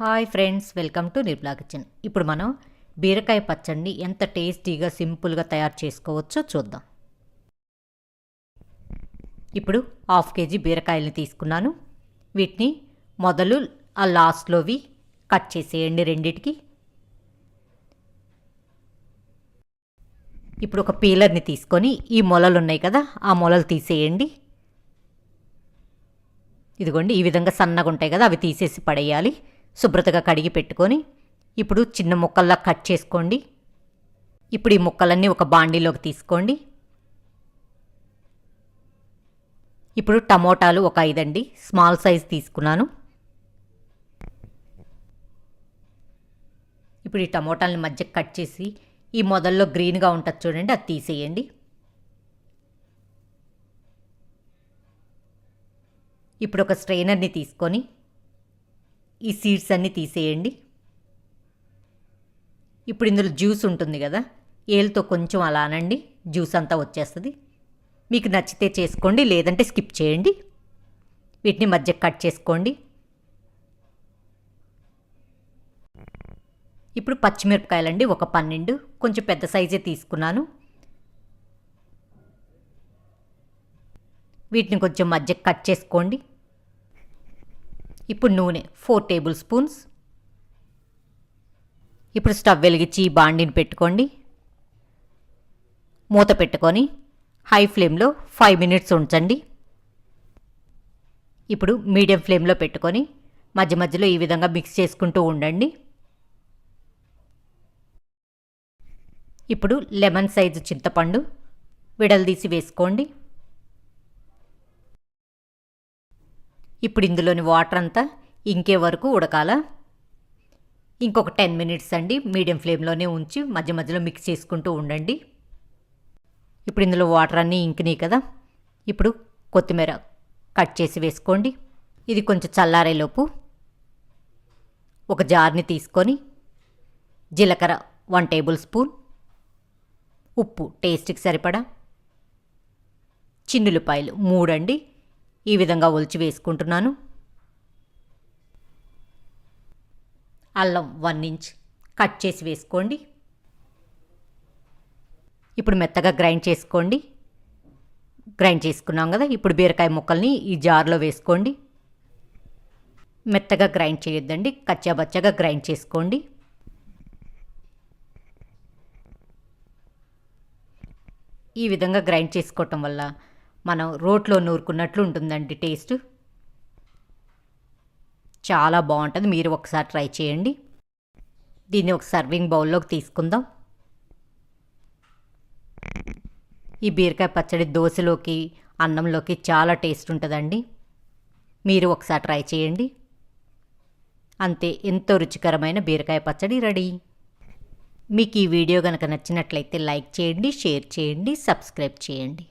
Hi friends welcome to Nirmala kitchen. ఇప్పుడు మనం బీరకాయ పచ్చడిని ఎంత టేస్టీగా సింపుల్గా తయారు చేసుకోవచ్చో చూద్దాం. ఇప్పుడు హాఫ్ కేజీ బీరకాయలని తీసుకున్నాను. వీటిని మొదలు ఆ లాస్ట్లోవి కట్ చేసేయండి రెండిటికి. ఇప్పుడు ఒక పీలర్ని తీసుకొని ఈ మొలలు ఉన్నాయి కదా ఆ మొలలు తీసేయండి. ఇదిగోండి ఈ విధంగా సన్నగా ఉంటాయి కదా అవి తీసేసి పడేయాలి. శుభ్రతగా కడిగి పెట్టుకొని ఇప్పుడు చిన్న ముక్కల్లా కట్ చేసుకోండి. ఇప్పుడు ఈ ముక్కలన్నీ ఒక బాండీలోకి తీసుకోండి. ఇప్పుడు టమోటాలు ఒక ఐదండి. స్మాల్ సైజ్ తీసుకున్నాను. ఇప్పుడు ఈ టమోటాలని మధ్య కట్ చేసి ఈ మొదల్లో గ్రీన్గా ఉంటుంది చూడండి అది తీసేయండి. ఇప్పుడు ఒక స్ట్రైనర్ని తీసుకొని ఈ సీడ్స్ అన్నీ తీసేయండి. ఇప్పుడు ఇందులో జ్యూస్ ఉంటుంది కదా ఏలుతో కొంచెం అలా అనండి జ్యూస్ అంతా వచ్చేస్తుంది. మీకు నచ్చితే చేసుకోండి లేదంటే స్కిప్ చేయండి. వీటిని మధ్య కట్ చేసుకోండి. ఇప్పుడు పచ్చిమిరపకాయలండి ఒక పన్నెండు కొంచెం పెద్ద సైజే తీసుకున్నాను. వీటిని కొంచెం మధ్య కట్ చేసుకోండి. ఇప్పుడు నూనె ఫోర్ టేబుల్ స్పూన్స్ ఇప్పుడు స్టవ్ వెలిగించి బాండిని పెట్టుకోండి. మూత పెట్టుకొని హై ఫ్లేమ్లో ఫైవ్ మినిట్స్ ఉంచండి. ఇప్పుడు మీడియం ఫ్లేమ్లో పెట్టుకొని మధ్య మధ్యలో ఈ విధంగా మిక్స్ చేసుకుంటూ ఉండండి. ఇప్పుడు లెమన్ సైజు చింతపండు విడలదీసి వేసుకోండి. ఇప్పుడు ఇందులోని వాటర్ అంతా ఇంకే వరకు ఉడకాల? ఇంకొక టెన్ మినిట్స్ అండి మీడియం ఫ్లేమ్లోనే ఉంచి మధ్య మధ్యలో మిక్స్ చేసుకుంటూ ఉండండి. ఇప్పుడు ఇందులో వాటర్ అన్నీ ఇంకినాయి కదా ఇప్పుడు కొత్తిమీర కట్ చేసి వేసుకోండి. ఇది కొంచెం చల్లారేలోపు ఒక జార్ని తీసుకొని జీలకర్ర వన్ టేబుల్ స్పూన్ ఉప్పు టేస్ట్కి సరిపడా చిన్నులపాయలు మూడండి. ఈ విధంగా ఒలిచి వేసుకుంటున్నాను. అల్లం వన్ ఇంచ్ కట్ చేసి వేసుకోండి. ఇప్పుడు మెత్తగా గ్రైండ్ చేసుకోండి. గ్రైండ్ చేసుకున్నాం కదా ఇప్పుడు బీరకాయ ముక్కల్ని ఈ జార్లో వేసుకోండి. మెత్తగా గ్రైండ్ చేయొద్దండి కచ్చాబచ్చగా గ్రైండ్ చేసుకోండి. ఈ విధంగా గ్రైండ్ చేసుకోవటం వల్ల మనం రోట్లో నూరుకున్నట్లు ఉంటుందండి టేస్ట్. చాలా బాగుంటుంది. మీరు ఒకసారి ట్రై చేయండి. దీన్ని ఒక సర్వింగ్ బౌల్లోకి తీసుకుందాం. ఈ బీరకాయ పచ్చడి దోశలోకి అన్నంలోకి చాలా టేస్ట్ ఉంటుందండి. మీరు ఒకసారి ట్రై చేయండి. అంతే ఎంతో రుచికరమైన బీరకాయ పచ్చడి రెడీ. మీకు ఈ వీడియో కనుక నచ్చినట్లయితే లైక్ చేయండి షేర్ చేయండి సబ్స్క్రైబ్ చేయండి.